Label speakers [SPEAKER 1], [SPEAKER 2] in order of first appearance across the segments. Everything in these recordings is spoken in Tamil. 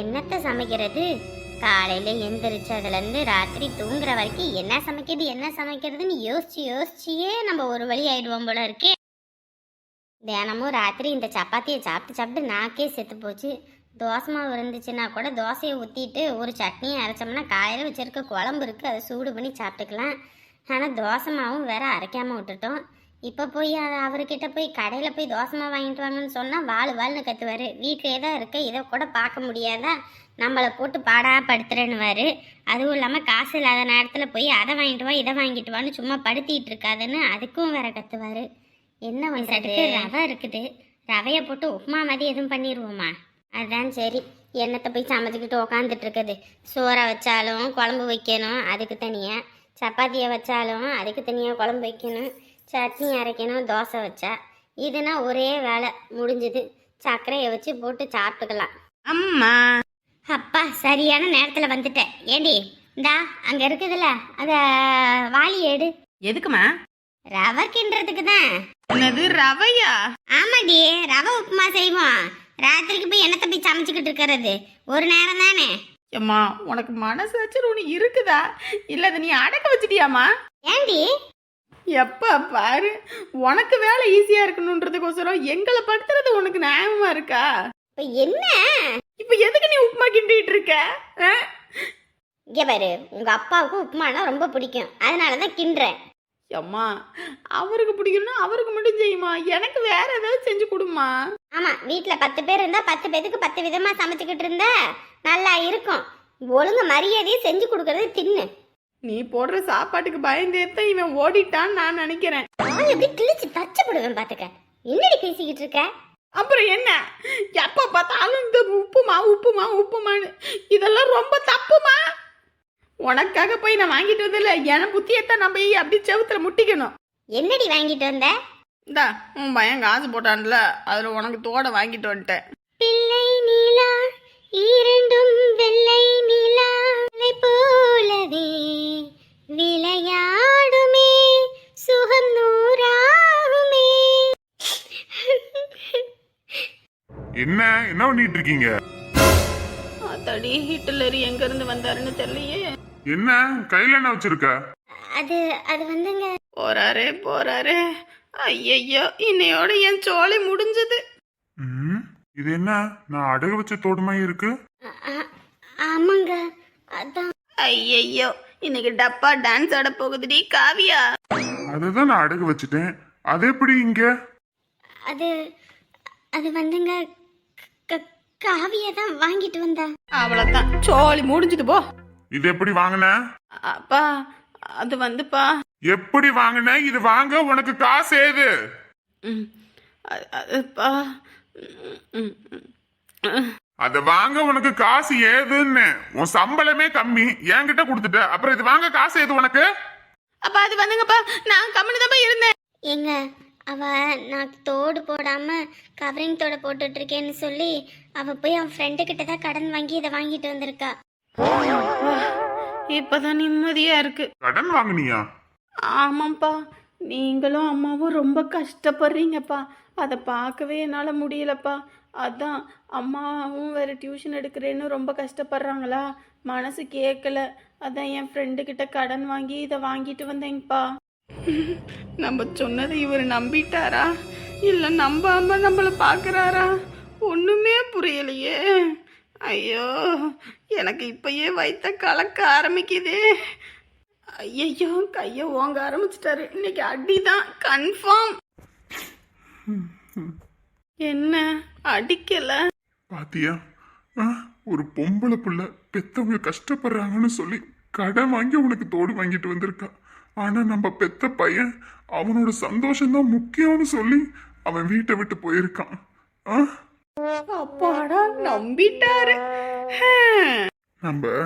[SPEAKER 1] என்னத்த சமைக்கிறது? காலையில எந்திரிச்சதுலேருந்து ராத்திரி தூங்குற வரைக்கும் என்ன சமைக்கிறது என்ன சமைக்கிறதுன்னு யோசிச்சு யோசிச்சியே நம்ம ஒரு வழி ஆயிடுவோம் போல இருக்கே. தினமும் ராத்திரி இந்த சப்பாத்தியை சாப்பிட்டு சாப்பிட்டு நாக்கே செத்து போச்சு. தோசை மாவு இருந்துச்சுன்னா கூட தோசையை ஊற்றிட்டு ஒரு சட்னியை அரைச்சோம்னா காலையில் வச்சிருக்க குழம்பு இருக்குது அதை சூடு பண்ணி சாப்பிட்டுக்கலாம். ஆனால் தோசை மாவும் வேற அரைக்காமல் விட்டுட்டோம். இப்போ போய் அவர்கிட்ட போய் கடையில் போய் தோசை மாவு வாங்கிட்டு வாங்கன்னு சொன்னால் வாழ் வாழ்னு கத்துவார். வீட்டிலே தான் இருக்க. இதை கூட பார்க்க முடியாதா? நம்மளை போட்டு பாடா படுத்துறேன்னுவார். அதுவும் இல்லாமல் காசு இல்லாத நேரத்தில் போய் அதை வாங்கிட்டு வா இதை வாங்கிட்டு வான்னு சும்மா படுத்திட்டு இருக்காதுன்னு அதுக்கும் வேற கத்துவார். என்ன பண்ணுறது ரவை இருக்குது. ரவையை போட்டு உப்புமா மாதிரி எதுவும் பண்ணிடுவோமா அதான் சரி. எண்ணத்தை போய் சமைச்சிக்கிட்டு உக்காந்துட்டு இருக்குது. சோறை வச்சாலும் குழம்பு வைக்கணும் அதுக்கு தனியாக சப்பாத்தியை வச்சாலும் அதுக்கு தனியாக குழம்பு வைக்கணும். சட்னி அரைக்கணும் தோசை வச்சா. இதுனா ஒரே வேலை முடிஞ்சுது. சர்க்கரையை வச்சு போட்டு சாப்பிட்டுக்கலாம்.
[SPEAKER 2] அம்மா.
[SPEAKER 1] அப்பா சரியான நேரத்தில் வந்துட்டேன். ஏண்டி இந்தா அங்கே இருக்குதுல்ல அதை வாளி எடு.
[SPEAKER 2] எதுக்குமா?
[SPEAKER 1] ரவை கிண்டுறதுக்கு தான்.
[SPEAKER 2] என்னது ரவையா?
[SPEAKER 1] ஆமாடி ரவை உப்புமா செய்வோம். ராத்திரிக்கு போய் என்னத்தை போய் சமைச்சுக்கிட்டு இருக்கிறது. ஒரு நேரம் தானே?
[SPEAKER 2] அம்மா உனக்கு மனசாச்சு ஒன்று இருக்குதா? இல்ல அதை நீ அடக்க வச்சிட்டியாமா
[SPEAKER 1] ஏண்டி
[SPEAKER 2] எப்ப பாரு உனக்கு வேலை ஈஸியா இருக்கணுன்றதுக்கோசரம் எங்களை படுத்துறது உனக்கு நியாயமா இருக்கா?
[SPEAKER 1] இப்போ என்ன?
[SPEAKER 2] இப்ப எதுக்கு நீ உப்புமா கிண்டிட்டு இருக்க?
[SPEAKER 1] இங்கே பாரு உங்கள் அப்பாவுக்கு உப்புமானா ரொம்ப பிடிக்கும். அதனால தான் கிண்டுறேன்.
[SPEAKER 2] அம்மா அவருக்கு பிடிக்கணும்னா அவருக்கு மட்டும் செய்யுமா? எனக்கு வேற ஏதாவது செஞ்சு கொடுமா
[SPEAKER 1] ஆமாம் வீட்டில் பத்து பேர் இருந்தால் பத்து பேருக்கு பத்து விதமாக சமைச்சுக்கிட்டு இருந்தா நல்லா இருக்கும். ஒழுங்கு மரியாதையை செஞ்சு கொடுக்கறது தின்னு.
[SPEAKER 2] நீ போடுற சாப்பாட்டுக்கு பயந்தே தான் இவன் ஓடிட்டான்னு நான் நினைக்கிறேன்.
[SPEAKER 1] நான் எப்படி கிழிச்சு தச்சப்படுவேன் பார்த்துக்க என்னடி பேசிக்கிட்டு இருக்க?
[SPEAKER 2] அப்புறம் என்ன? எப்ப பார்த்தாலும் இந்த உப்புமா உப்புமா உப்புமான்னு. இதெல்லாம் ரொம்ப தப்புமா? உனக்காக போய் நான் வாங்கிட்டு வந்ததில்ல. என புத்தியத்தான் நம்ம அப்படி செவுத்துல முட்டிக்கணும்.
[SPEAKER 1] என்னடி வாங்கிட்டு வந்த?
[SPEAKER 2] இந்தா உன் பையன் காசு போட்டான்ல. அதுல உனக்கு தோட வாங்கிட்டு வந்துட்டேன்.
[SPEAKER 1] பிள்ளை நீலா இரண்டும் வெள்ளை நீலா போலவே விளையாடுமே சுகம் நூறாகுமே.
[SPEAKER 3] என்ன என்ன பண்ணிட்டு இருக்கீங்க
[SPEAKER 2] தடி ஹிட்லர் எங்க இருந்து வந்தாருன்னு தெரியலையே.
[SPEAKER 3] என்ன கையில என்ன வச்சிருக்க?
[SPEAKER 1] அது அது வந்துங்க.
[SPEAKER 2] போறாரே போறாரே. ஐயையோ இன்னையோட என் சோலை முடிஞ்சது.
[SPEAKER 3] ம், இது என்ன நான் அடகு வச்ச தோடுமா இருக்கு?
[SPEAKER 1] ஆமாங்க அதான்.
[SPEAKER 2] ஐயையோ இன்னைக்கு டப்பா டான்ஸ் ஆட போகுதுடி காவியா.
[SPEAKER 3] அதுதான் நான் அடகு வச்சுட்டேன். அது எப்படி இங்க?
[SPEAKER 1] அது அது வந்துங்க க- காவியை தான் வாங்கிட்டு வந்தா.
[SPEAKER 2] அவ்வளவுதான். சோழி முடிஞ்சது போ.
[SPEAKER 3] இது எப்படி வாங்கின?
[SPEAKER 2] அப்பா அது வந்துப்பா.
[SPEAKER 3] எப்படி வாங்கின? இது வாங்க உனக்கு காசு ஏது
[SPEAKER 2] ம், அது- அதுப்பா.
[SPEAKER 3] அத வாங்க உனக்கு காசு ஏதுன்னு. உன் சம்பளமே கம்மி. என்கிட்ட கொடுத்துட்ட. அப்புறம் இது வாங்க காசு ஏது உனக்கு?
[SPEAKER 2] அப்பா அது வந்துங்கப்பா. நான் கம்முனு தான் இருந்தேன்.
[SPEAKER 1] ஏங்க அவ நான் தோடு போடாம கவரிங் தோடு போட்டுட்டு இருக்கேன்னு சொல்லி அவ போய் அவன் ஃப்ரெண்டு கிட்ட தான் கடன் வாங்கி இதை வாங்கிட்டு வந்திருக்கா.
[SPEAKER 2] இப்பதான் நிம்மதியா இருக்கு.
[SPEAKER 3] கடன் வாங்குனியா?
[SPEAKER 2] ஆமாப்பா நீங்களும் அம்மாவும் ரொம்ப கஷ்டப்படுறீங்கப்பா. அதை பார்க்கவே என்னால் முடியலப்பா. அதான் அம்மாவும் வேறு டியூஷன் எடுக்கிறேன்னு ரொம்ப கஷ்டப்படுறாங்களா? மனசு கேட்கல அதான் என் ஃப்ரெண்டு கிட்ட கடன் வாங்கி இதை வாங்கிட்டு வந்தேங்கப்பா நம்ம சொன்னதை இவர் நம்பிட்டாரா? இல்லை நம்பாம நம்மளை பார்க்குறாரா ஒன்றுமே புரியலையே. ஐயோ எனக்கு இப்பயே வைத்த கலக்க ஆரம்பிக்குதே. ஐயையோ கைய ஓங்க ஆரம்பிச்சிட்டாரு. இன்னைக்கு அடிதான். கன்ஃபார்ம் என்ன? அடிக்கல.
[SPEAKER 3] பாத்தியா? ஒரு பொம்பளை புள்ள பெத்தவங்க கஷ்டப்படுறாங்கன்னு சொல்லி கடன் வாங்கி உனக்கு தோடு வாங்கிட்டு வந்திருக்கா. ஆனா நம்ம பெத்த பையன் அவனோட சந்தோஷம்தான் முக்கியம்னு சொல்லி அவன் வீட்டை விட்டு போயிருக்கான்.
[SPEAKER 2] அப்பாடா நம்பிட்டாரு.
[SPEAKER 3] நம்ம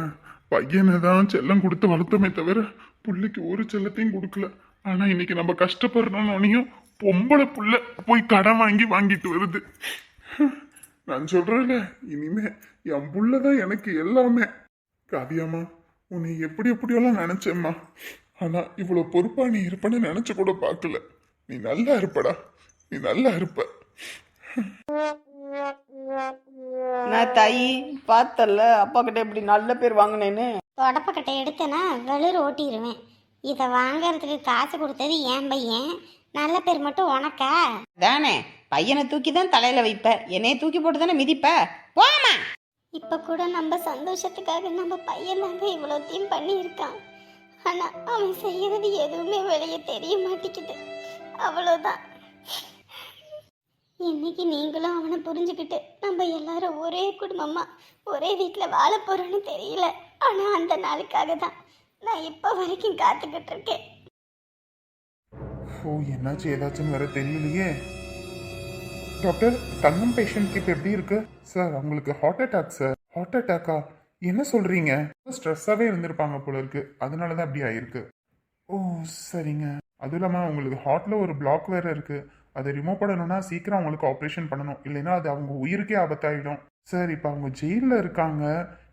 [SPEAKER 3] பையனை தான் செல்லம் கொடுத்து வளர்த்தோமே தவிர புள்ளைக்கு ஒரு செல்லத்தையும் கொடுக்கல. ஆனா இன்னைக்கு நம்ம கஷ்டப்படுறோம்னு பொம்பளை புள்ள போய் கடன் வாங்கி வாங்கிட்டு வருது. நான் சொல்றேன்ல இனிமே என் புள்ள தான் எனக்கு எல்லாமே. காவியாம்மா உன்னை எப்படி எப்படியெல்லாம் நினைச்சேம்மா. ஆனா இவ்வளவு பொறுப்பா நீ இருப்பேன்னு நினைச்சு கூட பார்க்கல. நீ நல்லா இருப்படா. நீ நல்லா இருப்ப.
[SPEAKER 2] நான் தாயி பார்த்தல அப்பா கிட்ட இப்படி நல்ல பேர் வாங்கினேன்னு.
[SPEAKER 1] தொடப்பக்கட்டை எடுத்தேன்னா வெளிர் ஓட்டிடுவேன் இதை வாங்கறதுக்கு காசு கொடுத்தது என் பையன்? நல்ல பேர் மட்டும் உனக்கா?
[SPEAKER 2] தானே பையனை தூக்கி தான் தலையில வைப்ப. என்னைய தூக்கி போட்டு தானே மிதிப்ப? போமா
[SPEAKER 1] இப்போ கூட நம்ம சந்தோஷத்துக்காக நம்ம பையன் தாங்க இவ்வளோத்தையும் பண்ணியிருக்கான். ஆனால் அவன் செய்யறது எதுவுமே வெளியே தெரிய மாட்டேங்குது. அவ்வளோதான் இன்னைக்கு நீங்களும் அவனை புரிஞ்சுக்கிட்டு நம்ம எல்லாரும் ஒரே குடும்பமா ஒரே வீட்டில் வாழ போறோன்னு தெரியல. ஆனால் அந்த நாளுக்காக தான் நான் இப்போ வரைக்கும் காத்துக்கிட்டு இருக்கேன்.
[SPEAKER 3] ஓ என்னாச்சு? ஏதாச்சுன்னு வேற தெரியலையே. டாக்டர் தங்கம் பேஷண்ட் இப்போ எப்படி இருக்கு? சார் அவங்களுக்கு ஹார்ட் அட்டாக் சார் ஹார்ட் அட்டாக்கா என்ன சொல்றீங்க? ஸ்ட்ரெஸ்ஸாகவே இருந்திருப்பாங்க போல இருக்கு. அதனால தான் அப்படி ஆயிருக்கு. ஓ சரிங்க. அதுவும் இல்லாமல் அவங்களுக்கு ஹார்ட்ல ஒரு பிளாக் வேற இருக்கு. அதை ரிமூவ் பண்ணணும்னா சீக்கிரம் அவங்களுக்கு ஆப்ரேஷன் பண்ணணும். இல்லைன்னா அது அவங்க உயிருக்கே ஆபத்தாயிடும். சார் இப்போ அவங்க ஜெயிலில் இருக்காங்க.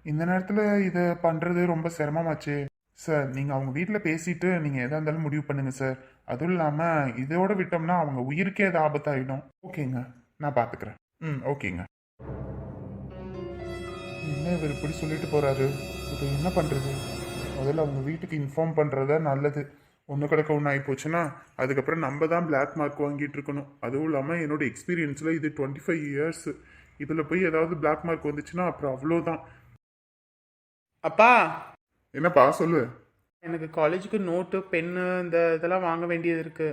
[SPEAKER 3] இந்த நேரத்தில் இதை பண்ணுறது ரொம்ப சிரமமாச்சு. சார் நீங்கள் அவங்க வீட்டில் பேசிட்டு நீங்கள் எதாக இருந்தாலும் முடிவு பண்ணுங்கள் சார் அதுவும் இல்லாமல் இதோட விட்டோம்னா அவங்க உயிருக்கே அது ஆபத்தாயிடும். ஓகேங்க நான் பார்த்துக்கிறேன் ம் ஓகேங்க. என்ன இவர் இப்படி சொல்லிட்டு போகிறாரு இப்போ என்ன பண்ணுறது முதல்ல அவங்க வீட்டுக்கு இன்ஃபார்ம் பண்ணுறதா நல்லது. ஒன்று கிடக்க ஒன்று ஆகி போச்சுன்னா அதுக்கப்புறம் நம்ம தான் பிளாக் மார்க் வாங்கிட்டு இருக்கணும். அதுவும் இல்லாமல் என்னோட எக்ஸ்பீரியன்ஸில் இது டுவெண்ட்டி ஃபைவ் இயர்ஸ் இதில் போய் ஏதாவது பிளாக் மார்க் வந்துச்சுன்னா அப்புறம் அவ்வளோதான்
[SPEAKER 2] அப்பா!
[SPEAKER 3] என்னப்பா சொல்லு.
[SPEAKER 2] எனக்கு காலேஜுக்கு நோட்டு பென்னு இந்த இதெல்லாம் வாங்க வேண்டியது இருக்கு.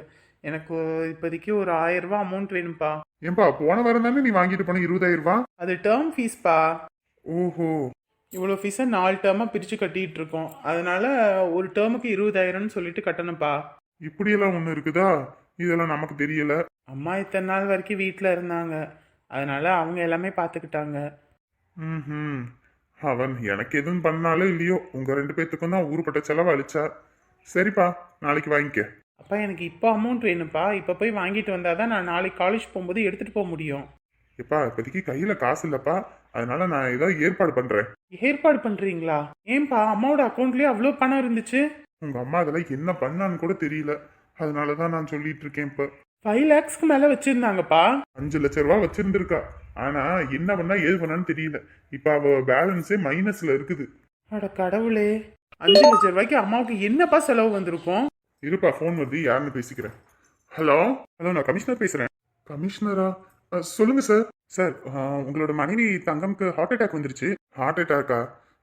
[SPEAKER 2] எனக்கு இப்போதைக்கு ஒரு ஆயிரம் ரூபாய் அமௌண்ட் வேணும்ப்பா.
[SPEAKER 3] ஏன்பா போன வாரம் தானே நீ வாங்கிட்டு போன இருபதாயிரம் ரூபாய்
[SPEAKER 2] அது டேர்ம் ஃபீஸ்ப்பா
[SPEAKER 3] ஓஹோ.
[SPEAKER 2] இவ்வளோ ஃபீஸை நாலு டேர்மாக பிரித்து கட்டிட்டு இருக்கோம். அதனால ஒரு டேர்முக்கு இருபதாயிரம்னு சொல்லிட்டு கட்டணும்ப்பா.
[SPEAKER 3] இப்படியெல்லாம் ஒன்று இருக்குதா? இதெல்லாம் நமக்கு தெரியல.
[SPEAKER 2] அம்மா இத்தனை நாள் வரைக்கும் வீட்டில் இருந்தாங்க. அதனால அவங்க எல்லாமே பார்த்துக்கிட்டாங்க
[SPEAKER 3] ம் அவன் எனக்கு எதுவும் பண்ணாலும் இல்லையோ உங்க ரெண்டு பேத்துக்கும் தான் ஊருப்பட்ட செலவு அழிச்சா சரிப்பா நாளைக்கு வாங்கிக்க.
[SPEAKER 2] அப்பா எனக்கு இப்போ அமௌண்ட் வேணும்ப்பா. இப்போ போய் வாங்கிட்டு வந்தால் தான் நான் நாளைக்கு காலேஜ் போகும்போது எடுத்துகிட்டு போக முடியும்.
[SPEAKER 3] எப்பா இப்போதைக்கு கையில காசு இல்லப்பா. அதனால நான் ஏதாவது ஏற்பாடு பண்றேன்.
[SPEAKER 2] ஏற்பாடு பண்ணுறீங்களா ஏன்பா அம்மாவோட அக்கௌண்ட்லேயே அவ்வளோ பணம் இருந்துச்சு?
[SPEAKER 3] உங்க அம்மா அதெல்லாம் என்ன பண்ணான்னு கூட தெரியல. அதனால தான் நான் சொல்லிட்டு இருக்கேன் இப்போ.
[SPEAKER 2] ஃபைவ் லேக்ஸ்க்கு மேலே வச்சுருந்தாங்கப்பா.
[SPEAKER 3] அஞ்சு லட்ச ரூபா வச்சிருந்திருக்கா. ஆனா என்ன பண்ணா ஏது பண்ணான்னு தெரியல. இப்ப அவ பேலன்ஸே மைனஸ்ல இருக்குது.
[SPEAKER 2] அட கடவுளே. அஞ்சு லட்சம் ரூபாய்க்கு அம்மாவுக்கு என்னப்பா செலவு வந்திருக்கும்?
[SPEAKER 3] இருப்பா ஃபோன் வருது யாருன்னு பேசிக்கிறேன். ஹலோ ஹலோ நான் கமிஷனர் பேசுறேன். கமிஷனரா அஹ், சொல்லுங்க சார் சார் அஹ், உங்களோட மனைவி தங்கம்க்கு ஹார்ட் அட்டாக் வந்துருச்சு. ஹார்ட் அட்டாக்கா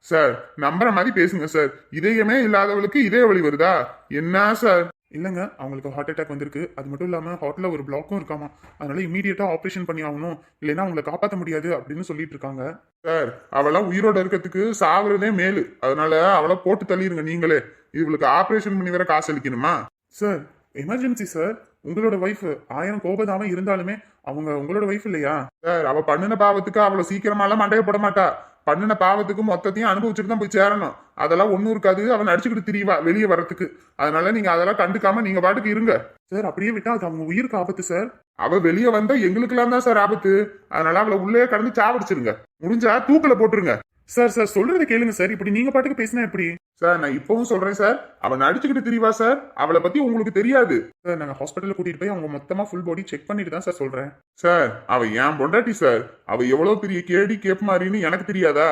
[SPEAKER 3] சார் நம்புற மாதிரி பேசுங்க சார் இதயமே இல்லாதவளுக்கு இதய வலி வருதா? என்ன சார் இல்லைங்க அவங்களுக்கு ஹார்ட் அட்டாக் வந்திருக்கு. அது மட்டும் இல்லாமல் ஹார்ட்டில் ஒரு பிளாக்கும் இருக்காமா? அதனால இமீடியட்டாக ஆப்ரேஷன் பண்ணி ஆகணும் இல்லைன்னா அவங்களை காப்பாற்ற முடியாது அப்படின்னு சொல்லிட்டு இருக்காங்க. சார் அவளாம் உயிரோட இருக்கிறதுக்கு சாகுறதே மேலு. அதனால அவளை போட்டு தள்ளிடுங்க நீங்களே. இவளுக்கு ஆப்ரேஷன் பண்ணி வேற காசு அளிக்கணுமா? Sir emergency sir. உங்களோட ஒய்ஃப் ஆயிரம் கோபதாம இருந்தாலுமே அவங்க உங்களோட ஒய்ஃப் இல்லையா? சார் அவ பண்ணின பாவத்துக்கு அவ்வளவு சீக்கிரமாலாம் மண்டைய போட மாட்டா. பண்ணின பாவத்துக்கு மொத்தத்தையும் அனுபவிச்சுட்டு தான் போய் சேரணும். அதெல்லாம் ஒன்றும் இருக்காது. அவன் நடிச்சுக்கிட்டு திரிவா வெளியே வரத்துக்கு அதனால நீங்க அதெல்லாம் கண்டுக்காம நீங்க பாட்டுக்கு இருங்க. சார் அப்படியே விட்டா அது அவங்க உயிருக்கு ஆபத்து சார். அவ வெளியே வந்தா எங்களுக்கெல்லாம் தான் சார் ஆபத்து. அதனால அவளை உள்ளே கடந்து சாவடிச்சிருங்க. முடிஞ்சா தூக்கல போட்டுருங்க. சார் சார் சொல்றதை கேளுங்க சார் இப்படி நீங்க பாட்டுக்கு பேசினா எப்படி? சார் நான் இப்பவும் சொல்றேன் சார் அவ நடிச்சுக்கிட்டு தெரியவா சார் அவளை பத்தி உங்களுக்கு தெரியாது. சார் நாங்க ஹாஸ்பிட்டல்ல கூட்டிட்டு போய் அவங்க மொத்தமா ஃபுல் பாடி செக் பண்ணிட்டு தான் சார் சொல்றேன். சார் அவ ஏன் பொண்டாட்டி சார் அவ எவ்வளவு பெரிய கேடி கேப் மாதிரின்னு எனக்கு தெரியாதா?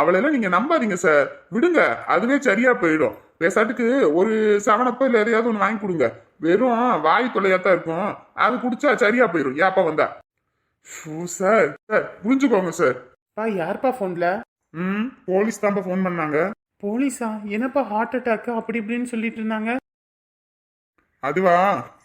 [SPEAKER 3] அவளெல்லாம் நீங்க நம்பாதீங்க சார் விடுங்க. அதுவே சரியா போயிடும். பேசாட்டுக்கு ஒரு செவனப்போ இல்ல எதையாவது ஒன்று வாங்கி கொடுங்க. வெறும் வாய் தொல்லையா தான் இருக்கும். அது குடிச்சா சரியா போயிடும் ஏப்பா வந்தா? ஷூ சார் சார் புரிஞ்சுக்கோங்க சார்
[SPEAKER 2] பா யார்ப்பா ஃபோனில்
[SPEAKER 3] ம்? போலீஸ் தான்ப்பா ஃபோன் பண்ணாங்க.
[SPEAKER 2] போலீஸா? என்னப்பா ஹார்ட் அட்டாக் அப்படி இப்படின்னு சொல்லிட்டு இருந்தாங்க.
[SPEAKER 3] அதுவா?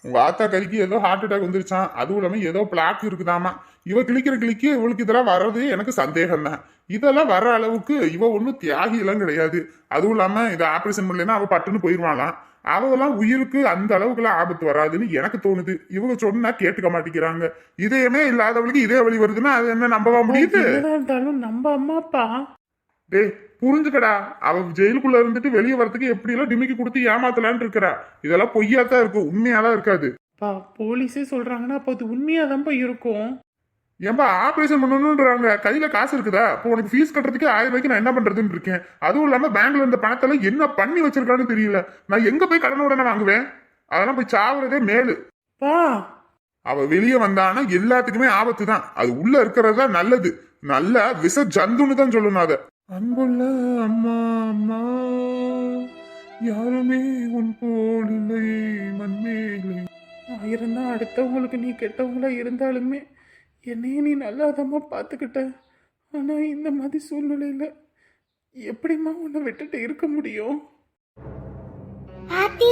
[SPEAKER 3] உங்க ஆத்தா கறிக்கு ஏதோ ஹார்ட் அட்டாக் வந்துருச்சான் அதுவும் இல்லாம ஏதோ பிளாக் இருக்குதாமா. இவ கிளிக்கிற கிளிக்கு இவளுக்கு இதெல்லாம் வர்றது எனக்கு சந்தேகம் தான் இதெல்லாம் வர்ற அளவுக்கு இவ ஒன்றும் தியாகி எல்லாம் கிடையாது. அதுவும் இல்லாம இதை ஆபரேஷன் பண்ணலைன்னா அவ பட்டுன்னு போயிருவாளாம். அவெல்லாம் உயிருக்கு அந்த அளவுக்குலாம் ஆபத்து வராதுன்னு எனக்கு தோணுது. இவங்க சொன்னா கேட்டுக்க மாட்டேங்கிறாங்க. இதயமே இல்லாதவளுக்கு இதே வழி வருதுன்னா அது என்ன நம்பவா முடியுது?
[SPEAKER 2] இருந்தாலும் நம்ம அம்மாப்பா
[SPEAKER 3] டேய் புரிஞ்சுக்கடா. அவ ஜெயிலுக்குள்ள இருந்துட்டு வெளியே வரதுக்கு எப்படி எல்லாம் டிமிக்கி கொடுத்து ஏமாத்தலான்னு இருக்கிறா. இதெல்லாம் பொய்யாத்தான் இருக்கும் உண்மையாலாம் இருக்காது.
[SPEAKER 2] பா போலீஸே சொல்றாங்கன்னா அப்போ அது உண்மையாதான்ப்பா இருக்கும்?
[SPEAKER 3] ஏன்பா ஆபரேஷன் பண்ணணுன்றாங்க கையில காசு இருக்குதா? இப்போ உனக்கு ஃபீஸ் கட்டுறதுக்கு ஆயிரம் ரூபாய்க்கு நான் என்ன பண்றதுன்னு இருக்கேன். அதுவும் இல்லாம பேங்க்ல இருந்த பணத்தெல்லாம் என்ன பண்ணி வச்சிருக்கான்னு தெரியல. நான் எங்க போய் கடன் உடனே வாங்குவேன்? அதெல்லாம் போய் சாவுறதே மேலு.
[SPEAKER 2] பா
[SPEAKER 3] அவ வெளியே வந்தானா எல்லாத்துக்குமே ஆபத்து தான் அது உள்ள இருக்கிறது தான் நல்லது. நல்ல விச ஜந்துன்னு தான் சொல்லணும் அத. அன்புள்ள அம்மா அம்மா யாருமே உன் போல் இல்லை மண்மேலே.
[SPEAKER 4] நான் தான் அடுத்தவங்களுக்கு நீ கெட்டவங்களா இருந்தாலுமே என்னையே நீ நல்லாதம்மா பார்த்துக்கிட்ட. ஆனால் இந்த மாதிரி சூழ்நிலையில் எப்படிம்மா உன்னை விட்டுட்டு இருக்க முடியும்?
[SPEAKER 1] ஆத்தி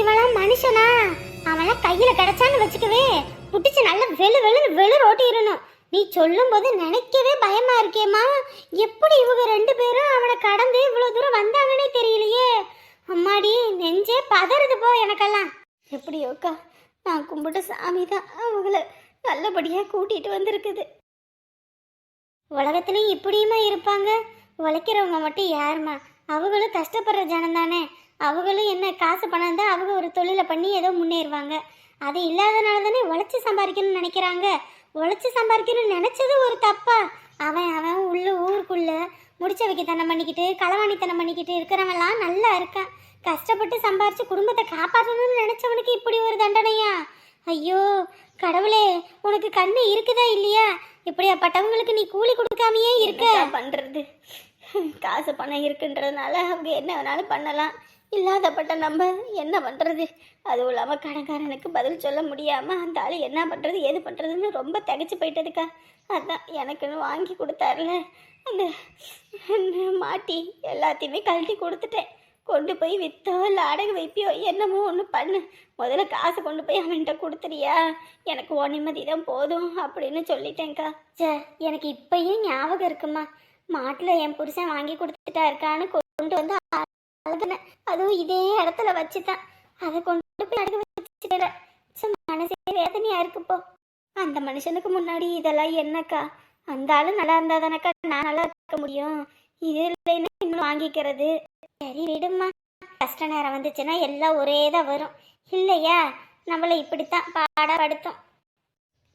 [SPEAKER 1] இவளாம் மனுஷனா? அவெல்லாம் கையில கிடைச்சான்னு வச்சுக்கவே புட்டிச்சு நல்லா வெளு வெளு வெளு ஓட்டிடணும் நீ சொல்லும்போது நினைக்கவே பயமா இருக்கேம்மா. எப்படி இவங்க ரெண்டு பேரும் அவனை கடந்து இவ்வளோ தூரம் வந்தாங்கன்னே தெரியலையே. அம்மாடி நெஞ்சே பதறுது போ எனக்கெல்லாம். எப்படியோக்கா நான் கும்பிட்ட சாமி தான் அவங்கள நல்லபடியாக கூட்டிட்டு வந்திருக்குது. உலகத்துலேயும் இப்படியுமா இருப்பாங்க? உழைக்கிறவங்க மட்டும் யாருமா அவங்களும் கஷ்டப்படுற ஜனம் தானே. அவங்களும் என்ன காசு பணம் தான் அவங்க ஒரு தொழிலை பண்ணி ஏதோ முன்னேறுவாங்க. அது இல்லாதனால தானே உழைச்சி சம்பாதிக்கணும்னு நினைக்கிறாங்க. உழைச்சி சம்பாதிக்கணும்னு நினச்சது ஒரு தப்பா. அவன் அவன் உள்ள ஊருக்குள்ள முடிச்ச வைக்கத்தனம் பண்ணிக்கிட்டு களவாணித்தனம் பண்ணிக்கிட்டு இருக்கிறவன்லாம் நல்லா இருக்கான். கஷ்டப்பட்டு சம்பாரிச்சு குடும்பத்தை காப்பாற்றணும்னு நினச்சவனுக்கு இப்படி ஒரு தண்டனையா? ஐயோ கடவுளே உனக்கு கண்ணு இருக்குதா இல்லையா? இப்படியாப்பட்டவங்களுக்கு நீ கூலி கொடுக்காமையே இருக்க. பண்ணுறது காசு பணம் இருக்குன்றதுனால அவங்க என்ன வேணாலும் பண்ணலாம். இல்லாதப்பட்ட நம்ம என்ன பண்ணுறது அதுவும் இல்லாமல் கடைக்காரனுக்கு பதில் சொல்ல முடியாமல் அந்த ஆள் என்ன பண்ணுறது ஏது பண்ணுறதுன்னு ரொம்ப தகச்சு போயிட்டதுக்கா. அதான் எனக்குன்னு வாங்கி கொடுத்தாருல. அந்த மாட்டி எல்லாத்தையுமே கழட்டி கொடுத்துட்டேன். கொண்டு போய் வித்தோ இல்லை அடகு வைப்பியோ என்னமோ ஒன்று பண்ணு. முதல்ல காசு கொண்டு போய் அவன்கிட்ட கொடுத்துறியா? எனக்கு ஓ நிம்மதி தான் போதும் அப்படின்னு சொல்லிட்டேங்க்கா சே எனக்கு இப்பயும் ஞாபகம் இருக்குமா? மாட்டில் என் புருஷன் வாங்கி கொடுத்துட்டா இருக்கான்னு கொண்டு வந்து அழுதுனேன் அதுவும் இதே இடத்துல வச்சுதான். அதை கொண்டு போய் அடுக்க வச்சுட்டேன் மனசே வேதனையா இருக்குப்போ அந்த மனுஷனுக்கு முன்னாடி இதெல்லாம் என்னக்கா? அந்த ஆளு நல்லா இருந்தா தானக்கா? நான் நல்லா இருக்க முடியும். இது இல்லைன்னு இன்னும் வாங்கிக்கிறது. சரி விடுமா கஷ்ட நேரம் வந்துச்சுன்னா எல்லாம் ஒரே தான் வரும். இல்லையா? நம்மளை இப்படித்தான் பாடப்படுத்தும்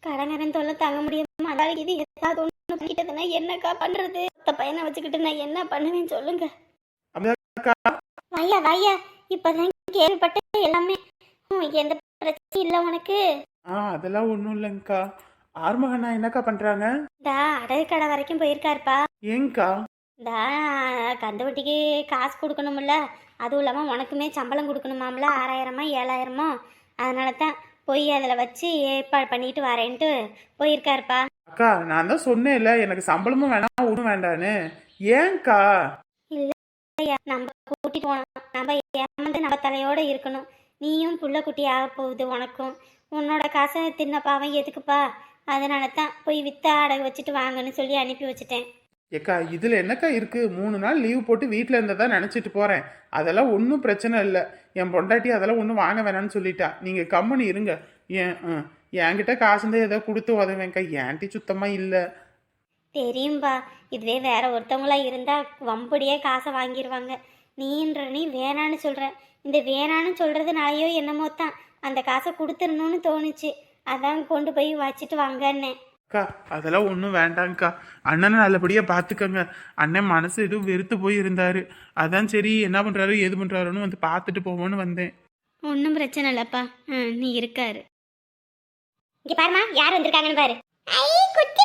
[SPEAKER 1] கடங்கரன் தொல்லை தாங்க முடியுமா அதாவது இது ஏதாவது ஒன்று பண்ணிக்கிட்டதுன்னா என்னக்கா பண்றது? பையனை வச்சுக்கிட்டு நான் என்ன பண்ணுவேன்னு சொல்லுங்க. வையா வையா இப்பதான் கேள்விப்பட்ட எல்லாமே. எந்த பிரச்சனையும் இல்லை உனக்கு?
[SPEAKER 4] ஆ அதெல்லாம் ஒன்றும் இல்லைங்கக்கா. ஆறுமகண்ணா என்னக்கா பண்ணுறாங்க
[SPEAKER 1] தா அடகு கடை வரைக்கும் போயிருக்காருப்பா.
[SPEAKER 4] ஏங்கக்கா
[SPEAKER 1] தா கந்துவட்டிக்கு காசு கொடுக்கணும்ல. அதுவும் இல்லாமல் உனக்குமே சம்பளம் கொடுக்கணுமாம்ல ஆறாயிரமா ஏழாயிரமோ? அதனால தான் போய் அதில் வச்சு ஏற்பாடு பண்ணிட்டு வரேன்ட்டு போயிருக்காருப்பா.
[SPEAKER 4] அக்கா நான் தான் சொன்னேன்ல எனக்கு சம்பளமும் வேணாம் ஒன்றும் வேண்டான்னு.
[SPEAKER 1] ஐயா, நம்ம கூட்டிட்டு போனோம் நம்ம ஏமாந்து நம்ம தலையோட இருக்கணும். நீயும் புள்ள குட்டி ஆக போகுது உனக்கும். உன்னோட காசை தின்னப்பாவன் எதுக்குப்பா? அதனால தான் போய் வித்த அடகு வச்சுட்டு வாங்கன்னு சொல்லி அனுப்பி வச்சுட்டேன்.
[SPEAKER 4] ஏக்கா இதில் என்னக்கா இருக்குது மூணு நாள் லீவ் போட்டு வீட்டில் இருந்ததா நினச்சிட்டு போகிறேன் அதெல்லாம் ஒன்றும் பிரச்சனை இல்லை. என் பொண்டாட்டி அதெல்லாம் ஒன்றும் வாங்க வேணாம்னு சொல்லிட்டா. நீங்கள் கம்முன்னு இருங்க. ஏன் என்கிட்ட காசு ஏதோ கொடுத்து உதவேங்க்கா ஏன்ட்டி சுத்தமாக இல்லை.
[SPEAKER 1] தெரியும்பா. இதுவே வேற ஒருத்தவங்களா இருந்தா வம்படியே காசை வாங்கிடுவாங்க நீன்ற நீ வேணான்னு சொல்ற. இந்த வேணான்னு சொல்றதுனாலயோ என்னமோ தான் அந்த காசை கொடுத்துடணும்னு தோணுச்சு. அதான் கொண்டு போய் வச்சுட்டு வாங்கன்னேன்.
[SPEAKER 4] அக்கா அதெல்லாம் ஒன்றும் வேண்டாங்க்கா அண்ணனை நல்லபடியாக பார்த்துக்கங்க அண்ணன் மனசு எதுவும் வெறுத்து போய் இருந்தார் அதான் சரி என்ன பண்ணுறாரு ஏது பண்ணுறாருன்னு வந்து பார்த்துட்டு போவோன்னு வந்தேன்.
[SPEAKER 1] ஒன்றும் பிரச்சனை இல்லப்பா. நீ இருக்காரு. இங்க பாருமா யார் வந்திருக்காங்கன்னு பாரு. ஐ குட்டி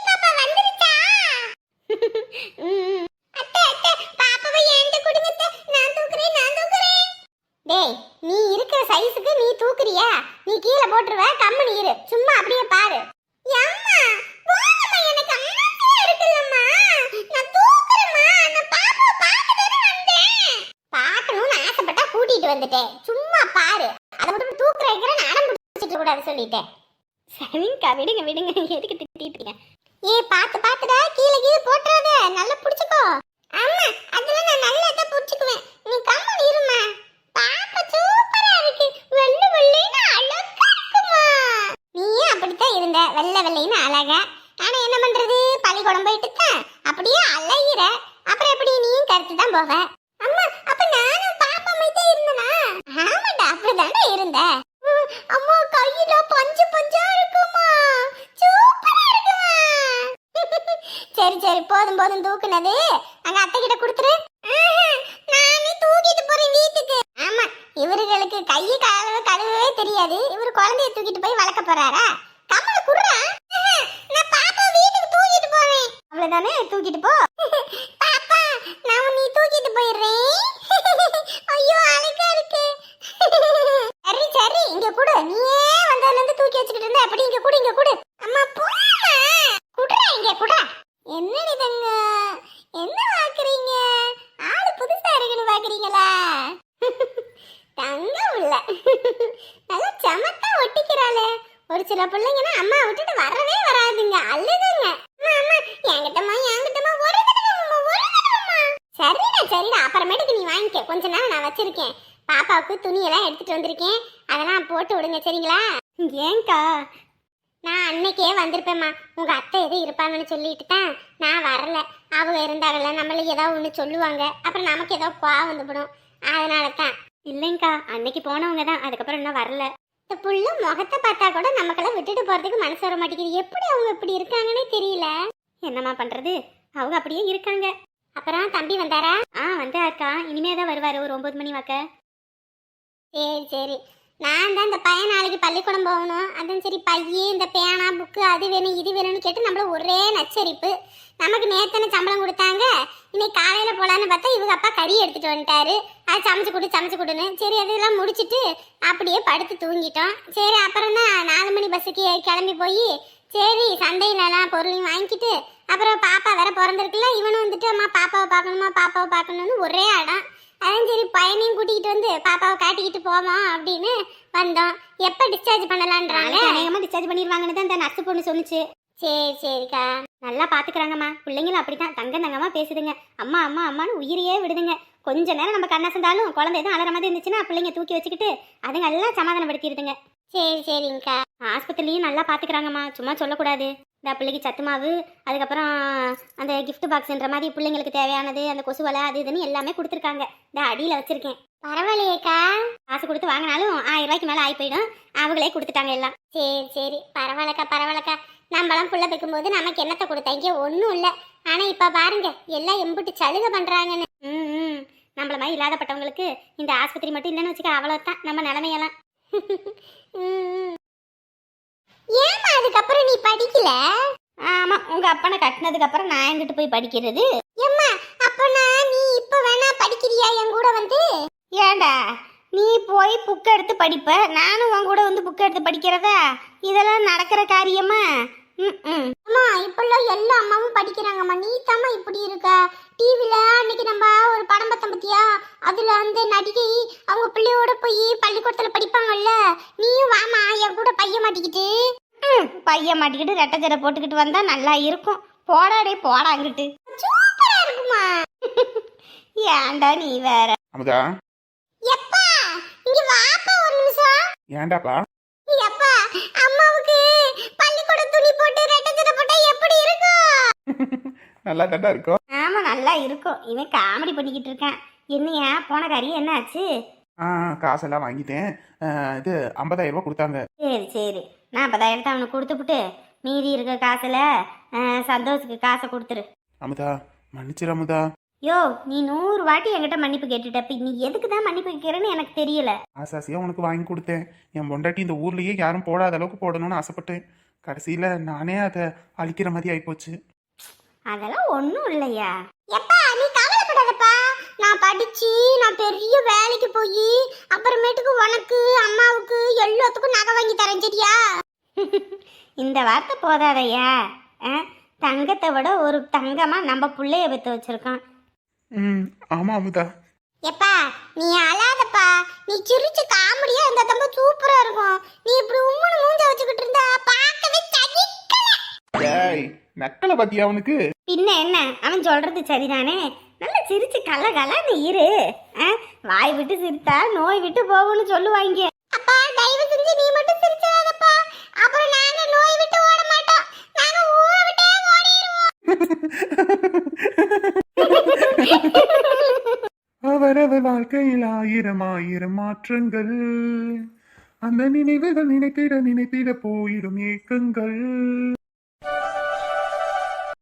[SPEAKER 1] டேய் நீ இருக்கிற சைஸுக்கு நீ தூக்குறியா? நீ கீழே போட்டுருவ கம்மனி இரு. சும்மா அப்படியே பாரு. அம்மா எனக்கு நான் தூக்குறேம்மா. ஆசைப்பட்டா கூட்டிட்டு வந்துட்டேன். சும்மா பாரு. அதை மட்டும் தூக்குற அடம் பிடிச்சிட்டு கூடாது சொல்லிட்டேன். சரிங்கக்கா விடுங்க விடுங்க. எதுக்கு திட்டிட்டு ஏ பாத்து பாத்துடா கீழே கீழே போட்டுறாத. நல்லா புடிச்சுக்கோ. ஆமா அதுல நான் நல்லா தான் புடிச்சுக்குவேன். நீ கம்மன் இருமா. பாப்ப சூப்பரா இருக்கு. வெள்ளை வெள்ளைன்னு அழகா இருக்குமா நீயும் அப்படித்தான் இருந்த? வெள்ளை வெள்ளைன்னு அழகா. ஆனா என்ன பண்றது? பள்ளிக்கூடம் போயிட்டு தான் அப்படியே அழகிற அப்புறம் எப்படி நீயும் கருத்து தான் போவ? அம்மா அப்ப நானும் பாப்பா மாதிரி இருந்தனா? ஆமாடா அப்படிதானே இருந்த. அம்மா கையில பஞ்சு பஞ்சா இருக்குமா? சூப்பரா சரி சரி போதும் போதும் தூக்குனது. அங்க அத்தை கிட்ட கொடுத்துரு. நானே தூக்கிட்டு போறேன் வீட்டுக்கு. ஆமா இவர்களுக்கு கையை கழுவ கழுவவே தெரியாது. இவர் குழந்தைய தூக்கிட்டு போய் வளர்க்க போறாரா? கம்மல குடுறா. நான் பாப்பா வீட்டுக்கு தூக்கிட்டு போவேன். அவ்வளவுதானே
[SPEAKER 5] தூக்கிட்டு போ. பிள்ளைங்கன்னா அம்மா விட்டுட்டு வரவே வராதுங்க. அழுதுங்க. அம்மா அம்மா என்கிட்டமா என்கிட்டமா ஒரு தடவைம்மா, ஒரு தடவைம்மா. சரிடா சரிடா. அப்புறமேட்டுக்கு நீ வாங்கிக்க. கொஞ்ச நேரம் நான் வச்சிருக்கேன். பாப்பாவுக்கு துணியெல்லாம் எடுத்துட்டு வந்திருக்கேன். அதெல்லாம் போட்டு விடுங்க சரிங்களா? ஏங்கா நான் அன்னைக்கே வந்திருப்பேம்மா. உங்க அத்தை எதுவும் இருப்பாங்கன்னு சொல்லிட்டு தான் நான் வரல. அவங்க இருந்தாங்கல்ல நம்மளுக்கு ஏதாவது ஒன்று சொல்லுவாங்க. அப்புறம் நமக்கு ஏதோ கோவம் வந்துவிடும். அதனால தான் இல்லைங்கக்கா அன்னைக்கு போனவங்க தான் அதுக்கப்புறம் இன்னும் வரல. இந்த புள்ள முகத்தை பார்த்தா கூட நமக்கெல்லாம் விட்டுட்டு போறதுக்கு மனசு வர மாட்டேங்குது. எப்படி அவங்க இப்படி இருக்காங்கன்னே தெரியல. என்னம்மா பண்றது? அவங்க அப்படியே இருக்காங்க. அப்புறம் தம்பி வந்தாரா? ஆ வந்தாருக்கா. இனிமே தான் வருவாரு. ஒரு ஒன்பது மணி வாக்க. சரி சரி. நான் தான் இந்த பையன் நாளைக்கு பள்ளிக்கூடம் போகணும். அதான் சரி பையன் இந்த பேனா புக்கு அது வேணும் இது வேணும்னு கேட்டு நம்மள ஒரே நச்சரிப்பு. நமக்கு நேத்தனை சம்பளம் கொடுத்தாங்க. இன்னைக்கு காலையில போலான்னு பார்த்தா இவங்க அப்பா கறி எடுத்துட்டு வந்துட்டாரு. அது சமைச்சு கொடு சமைச்சு கொடுன்னு. சரி அதெல்லாம் முடிச்சிட்டு அப்படியே படுத்து தூங்கிட்டோம். சரி அப்புறம் தான் நாலு மணி பஸ்ஸுக்கு கிளம்பி போய் சரி சந்தையிலலாம் பொருளையும் வாங்கிட்டு அப்புறம் பாப்பா வேற பிறந்திருக்குல்ல இவனும் வந்துட்டு அம்மா பாப்பாவை பார்க்கணுமா பாப்பாவை பார்க்கணும்னு ஒரே இடம் அதான் சரி பையனையும் கூட்டிகிட்டு வந்து பாப்பாவை காட்டிக்கிட்டு போவோம் அப்படின்னு வந்தோம். எப்போ டிஸ்சார்ஜ் பண்ணலான்றாங்க? அநேகமாக டிஸ்சார்ஜ் பண்ணிடுவாங்கன்னு தான் இந்த நர்ஸ் பொண்ணு சொன்னுச்சு. சரி சரிக்கா. நல்லா பாத்துக்கிறாங்கம்மா. பிள்ளைங்களும் அப்படித்தான். தங்க தங்கமா பேசுதுங்க. அம்மா அம்மா அம்மான்னு உயிரையே விடுதுங்க. கொஞ்ச நேரம் நம்ம கண்ணை செஞ்சாலும் குழந்தை எதுவும் அலற மாதிரி இருந்துச்சுன்னா பிள்ளைங்க தூக்கி வச்சுக்கிட்டு அதுங்க எல்லாம் சமாதானப்படுத்திடுதுங்க சரி சரிங்கக்கா. ஆஸ்பத்திரிலையும் நல்லா பாத்துக்கிறாங்கம்மா. சும்மா சொல்லக்கூடாது. இந்த பிள்ளைக்கு சத்து மாவு அதுக்கப்புறம் அந்த கிஃப்ட் பாக்ஸ்ன்ற மாதிரி பிள்ளைங்களுக்கு தேவையானது அந்த கொசு வலை அது இதுன்னு எல்லாமே கொடுத்துருக்காங்க. இந்த அடியில் வச்சிருக்கேன். பரவாயில்லையேக்கா காசு கொடுத்து வாங்கினாலும் ஆயிரம் ரூபாய்க்கு மேலே ஆகி போயிடும். அவங்களே கொடுத்துட்டாங்க எல்லாம். சரி சரி. பரவாயில்லக்கா பரவாயில்லக்கா. நம்மளாம் புள்ள வைக்கும்போது நமக்கு என்னத்தை கொடுத்தாங்க ஒன்றும் இல்லை. ஆனால் இப்போ பாருங்க எல்லாம் எம்புட்டு சலுகை பண்ணுறாங்கன்னு ம் ம். நம்மள மாதிரி இல்லாதப்பட்டவங்களுக்கு இந்த ஆஸ்பத்திரி மட்டும் இல்லைன்னு வச்சுக்க அவ்வளோதான் நம்ம நிலமையெல்லாம். ஏமா அதுக்கப்புறம் நீ படிக்கல? ஆமா உங்க அப்பனை கட்டினதுக்கு அப்புறம் நான் எங்கிட்டு போய் படிக்கிறது. ஏம்மா அப்பனா நீ இப்ப வேணா படிக்கிறியா என் கூட வந்து? ஏண்டா நீ போய் புக் எடுத்து படிப்ப. நானும் உன் கூட வந்து புக் எடுத்து படிக்கிறதா? இதெல்லாம் நடக்கிற காரியமா? அம்மா இப்பெல்லாம் எல்லா அம்மாவும் படிக்கிறாங்கம்மா. நீ தாம்மா இப்படி இருக்க? டிவில அன்னைக்கு நம்ம ஒரு படம் பார்த்தோம் பத்தியா? அதுல அந்த நடிகை அவங்க பிள்ளையோட போய் பள்ளிக்கூடத்துல படிப்பாங்கல்ல? நீயும் பையன் மாட்டிக்கிட்டு? பையன் மாட்டிக்கிட்டு ரெட்டை ஜடை போட்டுக்கிட்டு வந்தா நல்லா இருக்கும். போடாடே போடாங்கிட்டு சூப்பரா இருக்குமா? ஏன்டா நீ வேற?
[SPEAKER 4] அமுதா.
[SPEAKER 5] எப்பா இங்க வாப்பா ஒரு நிமிஷம்.
[SPEAKER 4] ஏன்டாப்பா?
[SPEAKER 5] எப்பா அம்மாவுக்கு பள்ளிக்கூட துணி போட்டு ரெட்டை ஜடை போட்டா எப்படி இருக்கும்?
[SPEAKER 4] நல்லா தட்டா இருக்கும்.
[SPEAKER 5] ஆமா நல்லா இருக்கும். இவன் காமெடி பண்ணிக்கிட்டு இருக்கான். என்னையா போன காரியம் என்ன ஆச்சு?
[SPEAKER 4] ஆ காசெல்லாம் வாங்கிட்டேன். இது ஐம்பதாயிரம் ரூபாய் கொடுத்தாங்க.
[SPEAKER 5] சரி சரி. நாற்பதாயிரத்தை அவனுக்கு கொடுத்துப்புட்டு மீதி இருக்க காசுல சந்தோஷுக்கு காசை கொடுத்துரு.
[SPEAKER 4] அமுதா மன்னிச்சிரு அமுதா.
[SPEAKER 5] யோ நீ நூறு வாட்டி என்கிட்ட மன்னிப்பு கேட்டுட்ட. இப்ப நீ எதுக்கு தான் மன்னிப்பு கேட்கிறேன்னு எனக்கு தெரியல.
[SPEAKER 4] ஆசாசியாக உனக்கு வாங்கி கொடுத்தேன். என் பொண்டாட்டி இந்த ஊர்லயே யாரும் போடாத அளவுக்கு போடணும்னு ஆசைப்பட்டேன். கடைசியில் நானே அதை அழிக்கிற மாதிரி ஆயிப்போச்சு.
[SPEAKER 5] அதெல்லாம் ஒன்றும் இல்லையா? எப்பா நீ கவலைப்படாதப்பா. நான் படிச்சு நான் பெரிய வேலைக்கு போய் அப்புறமேட்டுக்கு உனக்கு அம்மாவுக்கு எல்லாத்துக்கும் நகை வாங்கி தரேன் சரியா? இந்த வார்த்தை போதாதையா. தங்கத்தை விட ஒரு தங்கமா நம்ம புள்ளைய பெற்று வச்சிருக்கான்
[SPEAKER 4] ம் ஆமாம் அமுதா.
[SPEAKER 5] எப்பா நீ அழாதப்பா. நீ சிரிச்சு காமெடியா இருந்தா தம்ப சூப்பரா இருக்கும். நீ இப்படி உம்முன்னு மூஞ்ச வச்சுக்கிட்டு இருந்தா பார்க்கவே சகிக்கல.
[SPEAKER 4] ஏய் நக்கலை பாத்தியா அவனுக்கு?
[SPEAKER 5] பின்ன என்ன? அவன் சொல்றது சரிதானே? நல்லா சிரிச்சு கல கலன்னு இரு. ஆ? வாய் விட்டு சிரித்தா நோய் விட்டு போகும்னு சொல்லுவாங்க. அப்பா தயவு செஞ்சு நீ மட்டும் சிரிச்சாதப்பா அப்புறம் நாங்க நோய் விட்டு ஓட மாட்டோம். நாங்க ஊரை விட்டே ஓடிடுவோம்.
[SPEAKER 4] அவரவர் வாழ்க்கையில் ஆயிரம் ஆயிரம் மாற்றங்கள். அந்த நினைவுகள் நினைத்திட நினைத்திட போயிடும் ஏக்கங்கள்.